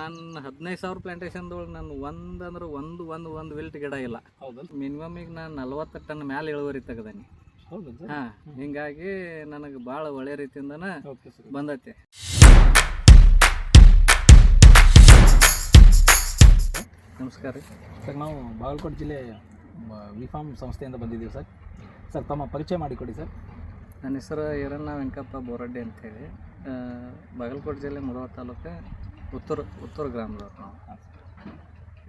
ನಾನು ಹದಿನೈದು ಸಾವಿರ ಪ್ಲಾಂಟೇಶನ್ದೊಳಗೆ ನಾನು ಒಂದು ಅಂದ್ರೆ ಒಂದು ಒಂದು ಒಂದು ವಿಲ್ಟ್ ಗಿಡ ಇಲ್ಲ. ಹೌದಾ ಮಿನಿಮಮ್ ಈಗ ನಾನು ನಲ್ವತ್ತು ಟನ್ ಮ್ಯಾಲೆ ಇಳುವರಿ ತೆಗ್ದೇನಿ. ಹಾಂ ಹಿಂಗಾಗಿ ನನಗೆ ಭಾಳ ಒಳ್ಳೆ ರೀತಿಯಿಂದನ ಬಂದೈತಿ. ನಮಸ್ಕಾರ ರೀ. ಸರ್ ನಾವು ಬಾಗಲಕೋಟೆ ಜಿಲ್ಲೆ ವಿ ಫಾರ್ಮ್ ಸಂಸ್ಥೆಯಿಂದ ಬಂದಿದ್ದೀವಿ ಸರ್. ಸರ್ ತಮ್ಮ ಪರಿಚಯ ಮಾಡಿಕೊಡಿ ಸರ್. ನನ್ನ ಹೆಸರು ಈರಣ್ಣ ವೆಂಕಪ್ಪ ಬೋರಡ್ಡಿ ಅಂತೇಳಿ. ಬಾಗಲಕೋಟೆ ಜಿಲ್ಲೆ ಮುಧೋಳ ತಾಲೂಕು ಉತ್ತರ ಉತ್ತರ ಗ್ರಾಮದವ್ರು ನಾವು. ಹಾಂ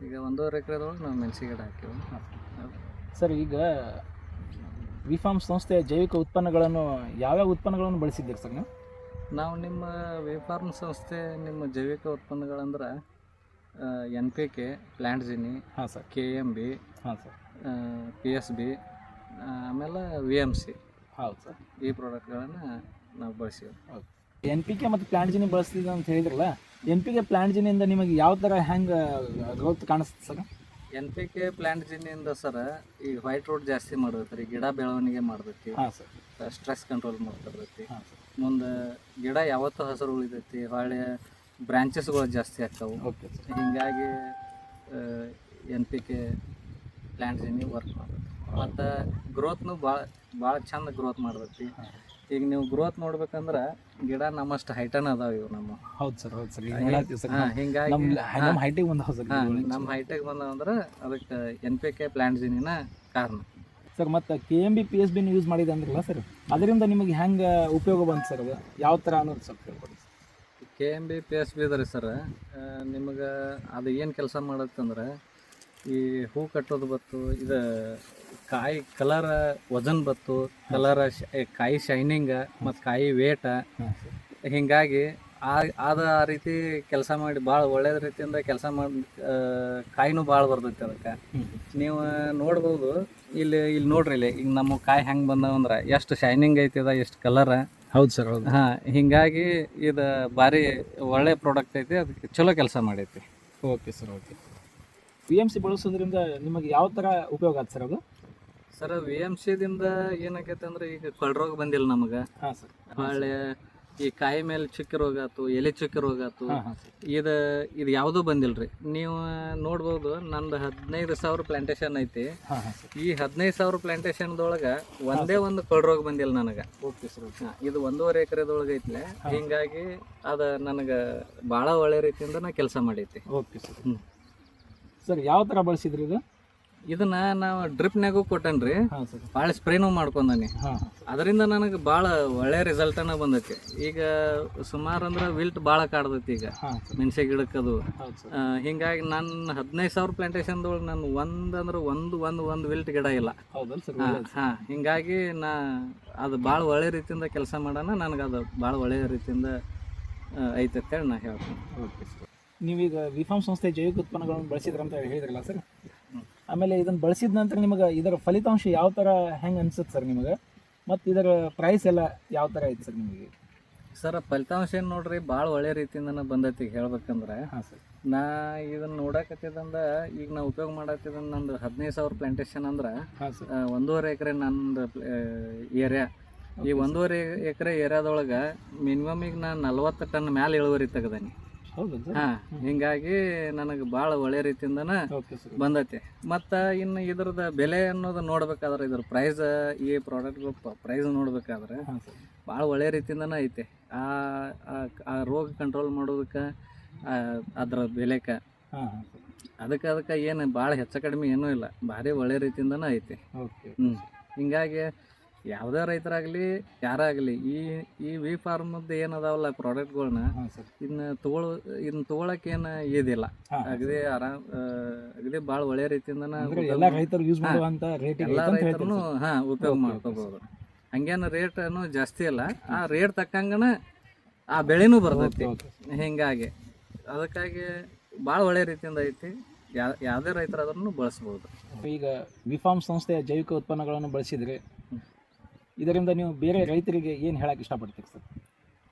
ಈಗ ಒಂದೂವರೆ ಎಕರೆದೊಳಗೆ ನಾವು ಮೆಣಸಿ ಗಿಡ ಹಾಕಿವಿ ಸರ್ ಸರ್ ಈಗ ವಿ ಫಾರ್ಮ್ ಸಂಸ್ಥೆಯ ಜೈವಿಕ ಉತ್ಪನ್ನಗಳನ್ನು ಯಾವ್ಯಾವ ಉತ್ಪನ್ನಗಳನ್ನು ಬಳಸಿದ್ದೀರಿ ಸರ್ ನೀವು? ನಾವು ನಿಮ್ಮ ವಿ ಫಾರ್ಮ್ ಸಂಸ್ಥೆ ನಿಮ್ಮ ಜೈವಿಕ ಉತ್ಪನ್ನಗಳಂದ್ರೆ N P K plant genie ಹಾಂ ಸರ್. ಕೆ ಎಂ ಬಿ ಹಾಂ ಸರ್. ಪಿ ಎಸ್ ಬಿ ಆಮೇಲೆ ವಿ ಎಂ ಸಿ ಹೌದು ಸರ್. ಈ ಪ್ರಾಡಕ್ಟ್ಗಳನ್ನು ನಾವು ಬಳಸಿವಿ ಎನ್ ಪಿ ಕೆ ಮತ್ತು ಪ್ಲಾಂಟ್ ಜಿನಿ ಬಳಸ್ತಿದ್ದ ಅಂತ ಹೇಳಿದ್ರಲ್ಲ ಎನ್ ಪಿ ಕೆ ಪ್ಲಾಂಟ್ ಜಿನಿಯಿಂದ ನಿಮಗೆ ಯಾವ ಥರ ಹೆಂಗೆ ಗ್ರೋತ್ ಕಾಣಿಸ್ತದೆ sir? N P K plant ಜಿನಿಯಿಂದ sir ಈ ವೈಟ್ ರೋಡ್ ಜಾಸ್ತಿ ಮಾಡ್ತೈತಿ ರೀ ಗಿಡ ಬೆಳವಣಿಗೆ ಮಾಡ್ತೈತಿ ಸ್ಟ್ರೆಸ್ ಕಂಟ್ರೋಲ್ ಮಾಡ್ತಿರ್ತೈತಿ ಮುಂದೆ ಗಿಡ ಯಾವತ್ತೂ ಹಸಿರು ಉಳಿತೈತಿ ಹೊಳ್ಳಿ ಬ್ರಾಂಚಸ್ಗಳು ಜಾಸ್ತಿ ಆಗ್ತಾವೆ. Okay sir. ಹಿಂಗಾಗಿ N P K plant genie work ಮಾಡ್ತೈತಿ ಮತ್ತು ಗ್ರೋತ್ನು ಭಾಳ ಭಾಳ ಚಂದ ಗ್ರೋತ್ ಮಾಡ್ತೈತಿ ಈಗ ನೀವು ಗ್ರೋತ್ ನೋಡ್ಬೇಕಂದ್ರೆ ಗಿಡ ನಮ್ಮಷ್ಟು ಹೈಟನ್ ಅದಾವ ಇವು ನಮ್ಮ. ಹೌದು ಸರ್ ಹೌದು ಸರ್. ಹಾ, ಹಿಂಗಾಗಿ ನಮ್ಮ ಹೈಟಿಗೆ ಬಂದಾವ ಸರ್ ಹಾಂ ನಮ್ಮ ಹೈಟೆಕ್ ಬಂದವಂದ್ರೆ ಅದಕ್ಕೆ ಎನ್ ಪಿ ಕೆ ಪ್ಲ್ಯಾಂಟ್ ಜಿನಿನ ಕಾರಣ. ಸರ್ ಮತ್ತು K M B P S ಬಿನ use ಮಾಡಿದೆ ಅಂದ್ರಲ್ಲ ಸರ್ ಅದರಿಂದ ನಿಮಗೆ ಹೆಂಗೆ ಉಪಯೋಗ ಬಂತು ಸರ್ ಅದು? ಯಾವ ಥರ ಅನ್ನೋದು ಸ್ವಲ್ಪ ಹೇಳ್ಕೊಡಿ K M B P S B ಅದ ರೀ ಸರ್ ನಿಮಗೆ ಅದು ಏನು ಕೆಲಸ ಮಾಡತ್ತಂದ್ರೆ ಈ ಹೂ ಕಟ್ಟೋದು ಬತ್ತು ಇದು ಕಾಯಿ ಕಲರ್ ವಜನ್ ಬತ್ತು ಕಲರ್ ಕಾಯಿ ಶೈನಿಂಗ್ ಮತ್ತು ಕಾಯಿ ವೇಟ ಹೀಗಾಗಿ ಆ ಆದ ಆ ರೀತಿ ಕೆಲಸ ಮಾಡಿ ಭಾಳ ಒಳ್ಳೆಯ ರೀತಿಯಿಂದ ಕೆಲಸ ಮಾಡಿ ಕಾಯಿನೂ ಭಾಳ ಬರ್ತೈತಿ ಅದಕ್ಕೆ. ನೀವು ನೋಡ್ಬೋದು. ಇಲ್ಲಿ ಇಲ್ಲಿ ನೋಡ್ರಿ ಇಲ್ಲಿ ಈಗ ನಮ್ಮ ಕಾಯಿ ಹೆಂಗೆ ಬಂದವಂದ್ರೆ ಎಷ್ಟು ಶೈನಿಂಗ್ ಐತಿದ ಎಷ್ಟು ಕಲರ್ ಹೌದು ಸರ್ ಹೌದು. ಹಾಂ ಹಿಂಗಾಗಿ ಇದು ಭಾರಿ ಒಳ್ಳೆ ಪ್ರಾಡಕ್ಟ್ ಐತಿ ಅದಕ್ಕೆ ಚಲೋ ಕೆಲಸ ಮಾಡೈತಿ. Okay sir okay. P M C ಬಳಸೋದ್ರಿಂದ ನಿಮಗೆ ಯಾವ ಥರ ಉಪಯೋಗ ಆಯ್ತು ಸರ್ ಅದು? ಸರ್ ವಿ ಎಂ ಸಿದಿಂದ ಏನಾಗೈತೆ ಅಂದ್ರೆ ಈಗ ಕೊಳ್ರೋಗ ಬಂದಿಲ್ಲ ನಮಗ. ಹಾಂ ಸರ್. ಈ ಕಾಯಿ ಮೇಲೆ ಚುಕ್ಕಿ ರೋಗ ಆತು ಎಲೆ ಚುಕ್ಕಿ ರೋಗ ಆತು ಇದ ಇದು ಯಾವುದೂ ಬಂದಿಲ್ರಿ. ನೀವು ನೋಡ್ಬೋದು ನಂದು ಹದಿನೈದು ಸಾವಿರ ಪ್ಲಾಂಟೇಶನ್ ಐತಿ. ಈ ಹದಿನೈದು ಸಾವಿರ ಪ್ಲಾಂಟೇಶನ್ದೊಳಗೆ ಒಂದೇ ಒಂದು ಕೊಳ್ರೋಗ ಬಂದಿಲ್ಲ ನನಗೆ. ಓಕೆ ಸರ್ ಇದು ಒಂದೂವರೆ ಎಕರೆದೊಳಗೆ ಐತ್ಲೆ. ಹಿಂಗಾಗಿ ಅದ ನನಗೆ ಭಾಳ ಒಳ್ಳೆ ರೀತಿಯಿಂದ ನಾ ಕೆಲಸ ಮಾಡೈತಿ. Okay sir. ಸರ್ ಯಾವ ತರ ಬಳಸಿದ್ರಿ ಇದು? ಇದನ್ನ ನಾವು ಡ್ರಿಪ್ನಾಗೂ ಕೊಟ್ಟನ್ರಿ ಬಾಳ ಸ್ಪ್ರೇನು ಭಾಳ ಸ್ಪ್ರೇನೂ ಮಾಡ್ಕೊಂಡನಿ. ಅದರಿಂದ ನನಗೆ ಭಾಳ ಒಳ್ಳೆ ರಿಸಲ್ಟನ ಬಂದೈತಿ. ಈಗ ಸುಮಾರು ಅಂದ್ರೆ ವಿಲ್ಟ್ ಭಾಳ ಕಾಡ್ತೈತಿ ಈಗ. ಮೆಣಸೆ ಗಿಡಕ್ಕದು ಹಿಂಗಾಗಿ ನಾನು ಹದಿನೈದು ಸಾವಿರ ಪ್ಲಾಂಟೇಶನ್ದೊಳಗೆ ನಾನು ಒಂದು ಅಂದ್ರೆ ಒಂದು ಒಂದು ಒಂದು ವಿಲ್ಟ್ ಗಿಡ ಇಲ್ಲ. ಹಾ ಹಿಂಗಾಗಿ ನಾ ಅದು ಭಾಳ ಒಳ್ಳೆ ರೀತಿಯಿಂದ ಕೆಲಸ ಮಾಡೋಣ ನನಗೆ ಅದು ಭಾಳ ಒಳ್ಳೆ ರೀತಿಯಿಂದ ಐತೆ ಅಂತೇಳಿ ನಾ ಹೇಳ್ತೀನಿ. ನೀವೀಗ ವಿಫಾರ್ಮ್ ಸಂಸ್ಥೆ ಜೈವಿಕ ಉತ್ಪನ್ನಗಳನ್ನು ಬಳಸಿದ್ರ ಅಂತ ಹೇಳಿದ್ರಲ್ಲ ಸರ್? ಆಮೇಲೆ ಇದನ್ನು ಬಳಸಿದ ನಂತರ ನಿಮಗೆ ಇದರ ಫಲಿತಾಂಶ ಯಾವ ಥರ ಹೆಂಗೆ ಅನ್ಸುತ್ತೆ ಸರ್ ನಿಮಗೆ? ಮತ್ತು ಇದರ ಪ್ರೈಸ್ ಎಲ್ಲ ಯಾವ ಥರ ಐತೆ ಸರ್ ನಿಮಗೆ? ಸರ್ ಫಲಿತಾಂಶ ಏನು ನೋಡ್ರಿ ಭಾಳ ಒಳ್ಳೆ ರೀತಿಯಿಂದ ಬಂದೈತಿ ಹೇಳ್ಬೇಕಂದ್ರೆ. ಹಾಂ ಸರ್. ನಾ ಇದನ್ನ ನೋಡಕತ್ತಿದಂದ ಈಗ ನಾ ಉಪಯೋಗ ಮಾಡತ್ತಿದ್ದ ನಂದು ಹದಿನೈದು ಸಾವಿರ ಪ್ಲಾಂಟೇಶನ್ ಅಂದ್ರೆ ಒಂದೂವರೆ ಎಕರೆ ನಂದು ಏರಿಯಾ ಈ ಒಂದೂವರೆ ಎಕರೆ ಏರಿಯಾದೊಳಗೆ ಮಿನಿಮಮ್ ಈಗ ನಾನು ನಲ್ವತ್ತು ಟನ್ ಮ್ಯಾಲೆ ಇಳುವರಿ ತೆಗ್ದೇನಿ. ಹಾಂ ಹಿಂಗಾಗಿ ನನಗೆ ಭಾಳ ಒಳ್ಳೆ ರೀತಿಯಿಂದ ಬಂದತಿ. ಮತ್ತ ಇನ್ನು ಇದ್ರದ್ದು ಬೆಲೆ ಅನ್ನೋದು ನೋಡ್ಬೇಕಾದ್ರೆ ಇದ್ರ ಪ್ರೈಸ್ ಈ ಪ್ರಾಡಕ್ಟ್ ಪ್ರೈಸ್ ನೋಡ್ಬೇಕಾದ್ರೆ ಬಹಳ ಭಾಳ ಒಳ್ಳೆ ರೀತಿಯಿಂದನೇ ಐತೆ. ಆ ಆ- ರೋಗ ಕಂಟ್ರೋಲ್ ಮಾಡೋದಕ್ಕೆ ಅದ್ರ ಬೆಲೆಕ. ಅದಕ್ಕೆ ಅದಕ್ಕೆ ಏನು ಭಾಳ ಹೆಚ್ಚು ಕಡಿಮೆ ಏನೂ ಇಲ್ಲ. ಭಾರಿ ಒಳ್ಳೆ ರೀತಿಯಿಂದನೇ ಐತೆ. ಹ್ಞೂ ಹಿಂಗಾಗಿ ಯಾವುದೇ ರೈತರಾಗಲಿ ಯಾರಾಗಲಿ ಈ ಈ ವಿ ಫಾರ್ಮದ್ದು ಏನದಾವಲ್ಲ ಪ್ರಾಡಕ್ಟ್ಗಳ್ನ ಪ್ರಾಡಕ್ಟ್ ಸರ್. ಇದನ್ನ ತಗೊಳ್ ಇದನ್ನ ತೊಗೊಳಕ್ಕೆ ಏನು ಇದಿಲ್ಲ. ಹಾಂ ಅಗದಿ ಆರಾಮ್ ಅಗದಿ ಭಾಳ ಒಳ್ಳೆ ರೀತಿಯಿಂದ ಎಲ್ಲ ರೈತರು ಯೂಸ್ ಮಾಡುವಂತ ಎಲ್ಲ ರೈತರು ಹೇಳ್ತೀರಿ ಉಪಯೋಗ ಮಾಡ್ಕೋಬಹುದು ಹಂಗೇನು ರೇಟನು ಜಾಸ್ತಿ ಇಲ್ಲ ಆ ರೇಟ್ ತಕ್ಕಂಗನ ಆ ಬೆಳೆನೂ ಬರ್ತೈತಿ. ಹಿಂಗಾಗಿ ಅದಕ್ಕಾಗಿ ಭಾಳ ಒಳ್ಳೆ ರೀತಿಯಿಂದ ಐತಿ. ಯಾ ಯಾವುದೇ ರೈತರಾದ್ರೂ ಬಳಸ್ಬೋದು. ಈಗ ವಿಫಾರ್ಮ್ ಸಂಸ್ಥೆಯ ಜೈವಿಕ ಉತ್ಪನ್ನಗಳನ್ನು ಬಳಸಿದ್ರೆ ಇದರಿಂದ ನೀವು ಬೇರೆ ರೈತರಿಗೆ ಏನು ಹೇಳಕ್ಕೆ ಇಷ್ಟಪಡ್ತೀರಿ ಸರ್?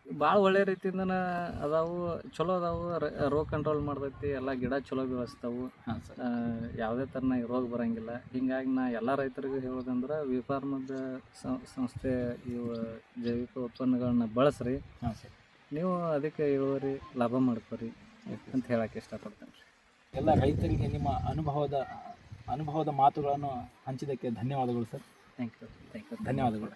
ಭಾಳ ಒಳ್ಳೆ ರೀತಿಯಿಂದ ಅದಾವು ಚಲೋ ಅದಾವು ರೋಗ ಕಂಟ್ರೋಲ್ ಮಾಡ್ತೈತಿ ಎಲ್ಲ ಗಿಡ ಚಲೋ ಬೆಳೆಸ್ತಾವು. ಹಾಂ ಸರ್. ಆ, ಯಾವುದೇ ಥರನಾಗಿ ರೋಗ ಬರೋಂಗಿಲ್ಲ. ಹಿಂಗಾಗಿ ನಾ ಎಲ್ಲ ರೈತರಿಗೂ ಹೇಳೋದಂದ್ರೆ ವಿಫಾರ್ಮದ ಸಂಸ್ಥೆ ಇವು ಜೈವಿಕ ಉತ್ಪನ್ನಗಳನ್ನ ಬಳಸ್ರಿ. ಹಾಂ ಸರ್. ನೀವು ಅದಕ್ಕೆ ಇಳುವರಿ ಲಾಭ ಮಾಡ್ಕೊರಿ ಅಂತ ಹೇಳಕ್ಕೆ ಇಷ್ಟಪಡ್ತೇನೆ ರೀ ಎಲ್ಲ ರೈತರಿಗೆ ನಿಮ್ಮ ಅನುಭವದ ಅನುಭವದ ಮಾತುಗಳನ್ನು ಹಂಚಿದ್ದಕ್ಕೆ ಧನ್ಯವಾದಗಳು sir. Thank you thank you ಧನ್ಯವಾದಗಳು